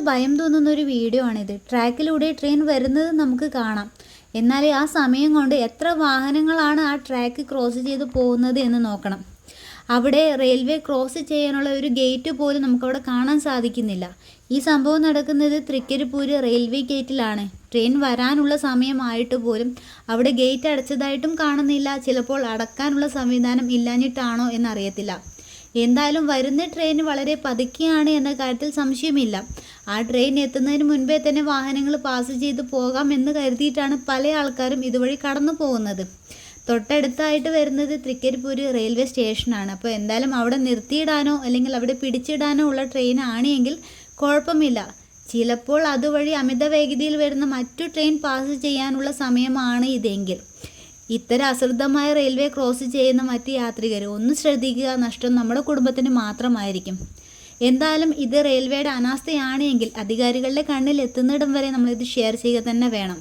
ഭയം തോന്നുന്ന ഒരു വീഡിയോ ആണിത്. ട്രാക്കിലൂടെ ട്രെയിൻ വരുന്നത് നമുക്ക് കാണാം. എന്നാൽ ആ സമയം കൊണ്ട് എത്ര വാഹനങ്ങളാണ് ആ ട്രാക്ക് ക്രോസ് ചെയ്ത് പോകുന്നത് എന്ന് നോക്കണം. അവിടെ റെയിൽവേ ക്രോസ് ചെയ്യാനുള്ള ഒരു ഗേറ്റ് പോലും നമുക്കവിടെ കാണാൻ സാധിക്കുന്നില്ല. ഈ സംഭവം നടക്കുന്നത് തൃക്കരിപ്പൂര് റെയിൽവേ ഗേറ്റിലാണ് ട്രെയിൻ വരാനുള്ള സമയമായിട്ട് പോലും അവിടെ ഗേറ്റ് അടച്ചതായിട്ടും കാണുന്നില്ല. ചിലപ്പോൾ അടക്കാനുള്ള സംവിധാനം ഇല്ലാഞ്ഞിട്ടാണോ എന്നറിയത്തില്ല. എന്തായാലും വരുന്ന ട്രെയിൻ വളരെ പതുക്കെയാണ് എന്ന കാര്യത്തിൽ സംശയമില്ല. ആ ട്രെയിൻ എത്തുന്നതിന് മുൻപേ തന്നെ വാഹനങ്ങൾ പാസ് ചെയ്ത് പോകാം എന്ന് കരുതിയിട്ടാണ് പല ആൾക്കാരും ഇതുവഴി കടന്നു പോകുന്നത്. തൊട്ടടുത്തായിട്ട് വരുന്നത് തൃക്കരിപ്പൂര് റെയിൽവേ സ്റ്റേഷനാണ് അപ്പോൾ എന്തായാലും അവിടെ നിർത്തിയിടാനോ അല്ലെങ്കിൽ അവിടെ പിടിച്ചിടാനോ ഉള്ള ട്രെയിൻ ആണെങ്കിൽ കുഴപ്പമില്ല. ചിലപ്പോൾ അതുവഴി അമിത വേഗതയിൽ വരുന്ന മറ്റു ട്രെയിൻ പാസ് ചെയ്യാനുള്ള സമയമാണ് ഇതെങ്കിൽ. ഇത്തരം അശ്രദ്ധമായ റെയിൽവേ ക്രോസ് ചെയ്യുന്ന മറ്റ് യാത്രികർ ഒന്ന് ശ്രദ്ധിക്കുക. നഷ്ടം നമ്മുടെ കുടുംബത്തിന് മാത്രമായിരിക്കും. എന്തായാലും ഇത് റെയിൽവേയുടെ അനാസ്ഥയാണ് എങ്കിൽ അധികാരികളുടെ കണ്ണിൽ എത്തുന്നിടം വരെ നമ്മളിത് ഷെയർ ചെയ്യുക തന്നെ വേണം.